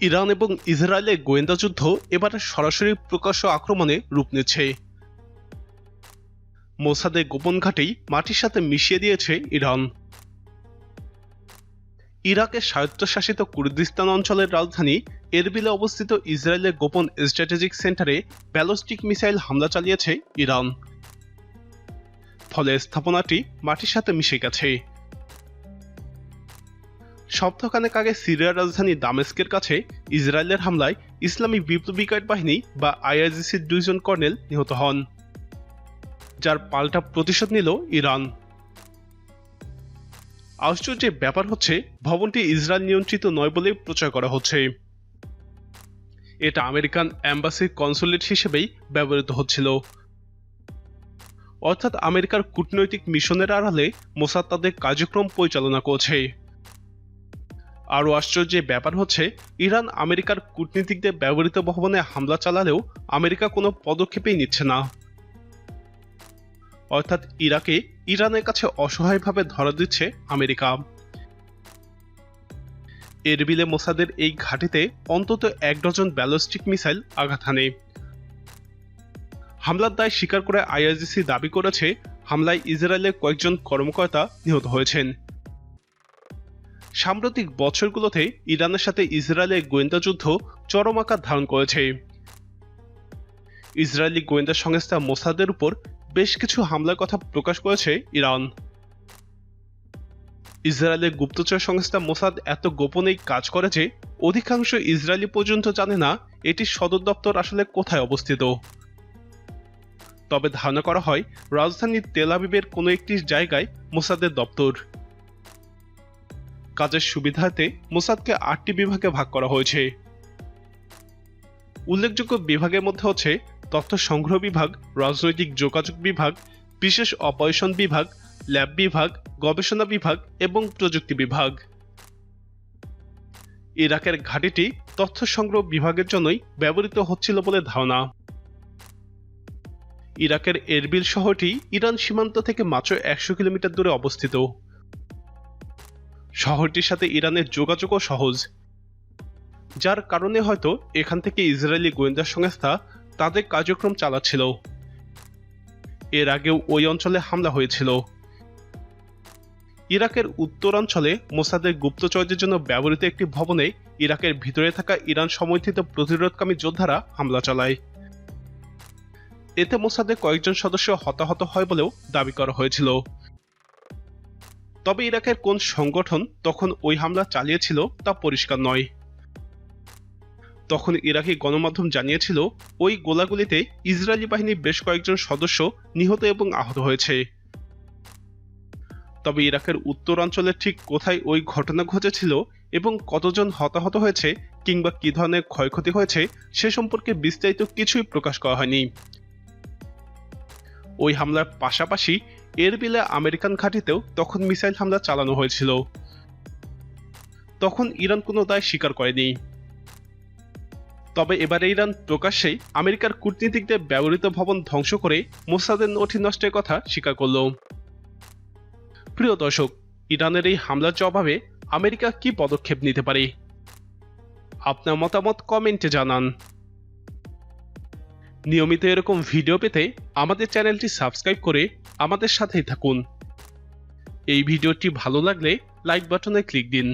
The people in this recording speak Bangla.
ইরান এবং ইসরায়েলের গোয়েন্দা যুদ্ধ এবার সরাসরি প্রকাশ্য আক্রমণে রূপ নিচ্ছে। মোসাদের গোপন ঘাটেই মাটির সাথে মিশিয়ে দিয়েছে ইরান। ইরাকের স্বায়ত্তশাসিত কুর্দিস্তান অঞ্চলের রাজধানী এরবিলে অবস্থিত ইসরায়েলের গোপন স্ট্র্যাটেজিক সেন্টারে ব্যালিস্টিক মিসাইল হামলা চালিয়েছে ইরান। ফলে স্থাপনাটি মাটির সাথে মিশে গেছে। সপ্তাহখানেক আগে সিরিয়ার রাজধানী দামেস্কের কাছে ইসরায়েলের হামলায় ইসলামী বিপ্লবী গার্ড বাহিনী বা আইআরজিসির দুইজন কর্নেল নিহত হন, যার পাল্টা প্রতিশোধ নিল ইরান। আশ্চর্যের ব্যাপার হচ্ছে, ভবনটি ইসরায়েল নিয়ন্ত্রিত নয় বলে প্রচার করা হচ্ছে। এটা আমেরিকান অ্যাম্বাসির কনসুলেট হিসেবেই ব্যবহৃত হচ্ছিল। অর্থাৎ আমেরিকার কূটনৈতিক মিশনের আড়ালে মোসাদ তাদের কার্যক্রম পরিচালনা করছে। আরও আশ্চর্যের ব্যাপার হচ্ছে, ইরান আমেরিকার কূটনীতিকদের ব্যবহৃত ভবনে হামলা চালালেও আমেরিকা কোনো পদক্ষেপই নিচ্ছে না। অর্থাৎ ইরাকে ইরানের কাছে অসহায়ভাবে ধরা দিচ্ছে আমেরিকা। এরবিলে মোসাদের এই ঘাটিতে অন্তত এক ডজন ব্যালিস্টিক মিসাইল আঘাত হানে। হামলার দায় স্বীকার করে আইআরজিসি দাবি করেছে, হামলায় ইসরায়েলের কয়েকজন কর্মকর্তা নিহত হয়েছেন। সাম্প্রতিক বছরগুলোতে ইরানের সাথে ইসরায়েলের গোয়েন্দা যুদ্ধ চরম আকার ধারণ করেছে। ইসরায়েলি গোয়েন্দা সংস্থা মোসাদের উপর বেশ কিছু হামলার কথা প্রকাশ করেছে ইরান। ইসরায়েলের গুপ্তচর সংস্থা মোসাদ এত গোপনেই কাজ করে যে অধিকাংশ ইসরায়েলি পর্যন্ত জানে না এটির সদর দপ্তর আসলে কোথায় অবস্থিত। তবে ধারণা করা হয়, রাজধানী তেল আবিবের কোনো একটি জায়গায় মোসাদের দপ্তর। কাজের সুবিধাতে মোসাদকে আটটি বিভাগে ভাগ করা হয়েছে। উল্লেখযোগ্য বিভাগের মধ্যে হচ্ছে তথ্য সংগ্রহ বিভাগ, রাজনৈতিক যোগাযোগ বিভাগ, বিশেষ অপারেশন বিভাগ, ল্যাব বিভাগ, গবেষণা বিভাগ এবং প্রযুক্তি বিভাগ। ইরাকের ঘাঁটিটি তথ্য সংগ্রহ বিভাগের জন্যই ব্যবহৃত হচ্ছিল বলে ধারণা। ইরাকের এরবিল শহরটি ইরান সীমান্ত থেকে মাত্র একশো কিলোমিটার দূরে অবস্থিত। শহরটির সাথে ইরানের যোগাযোগও সহজ। যার কারণে হয়তো এখান থেকে ইসরায়েলি গোয়েন্দা সংস্থা তাদের কার্যক্রম চালাচ্ছিল। এর আগেও ওই অঞ্চলে হামলা হয়েছিল। ইরাকের উত্তরাঞ্চলে মোসাদের গুপ্তচরদের জন্য ব্যবহৃত একটি ভবনে ইরাকের ভিতরে থাকা ইরান সমর্থিত প্রতিরোধকামী যোদ্ধারা হামলা চালায়। এতে মোসাদের কয়েকজন সদস্য হতাহত হয় বলেও দাবি করা হয়েছিল। তবে ইরাকের কোন সংগঠন তখন ওই হামলা চালিয়েছিল তা পরিষ্কার নয়। তখন ইরাকি গণমাধ্যম জানিয়েছিল, ওই গোলাগুলিতে ইসরায়েলি বাহিনীর বেশ কয়েকজন সদস্য নিহত এবং আহত হয়েছে। তবে ইরাকের উত্তরাঞ্চলে ঠিক কোথায় ওই ঘটনা ঘটেছিল এবং কতজন হতাহত হয়েছে কিংবা কি ধরনের ক্ষয়ক্ষতি হয়েছে, সে সম্পর্কে বিস্তারিত কিছুই প্রকাশ করা হয়নি। ওই হামলার পাশাপাশি এরবিলে আমেরিকান ঘাঁটিতেও তখন মিসাইল হামলা চালানো হয়েছিল। তখন ইরান কোনো দায় স্বীকার করেনি। তবে এবারে ইরান প্রকাশ্যেই আমেরিকার কূটনীতিকদের ব্যবহৃত ভবন ধ্বংস করে মোসাদের নথি নষ্টের কথা স্বীকার করল। প্রিয় দর্শক, ইরানের এই হামলার জবাবে আমেরিকা কি পদক্ষেপ নিতে পারে? আপনার মতামত কমেন্টে জানান। নিয়মিত এরকম ভিডিও পেতে আমাদের চ্যানেলটি সাবস্ক্রাইব করে আমাদের সাথেই থাকুন। এই ভিডিওটি ভালো লাগলে লাইক বাটনে ক্লিক দিন।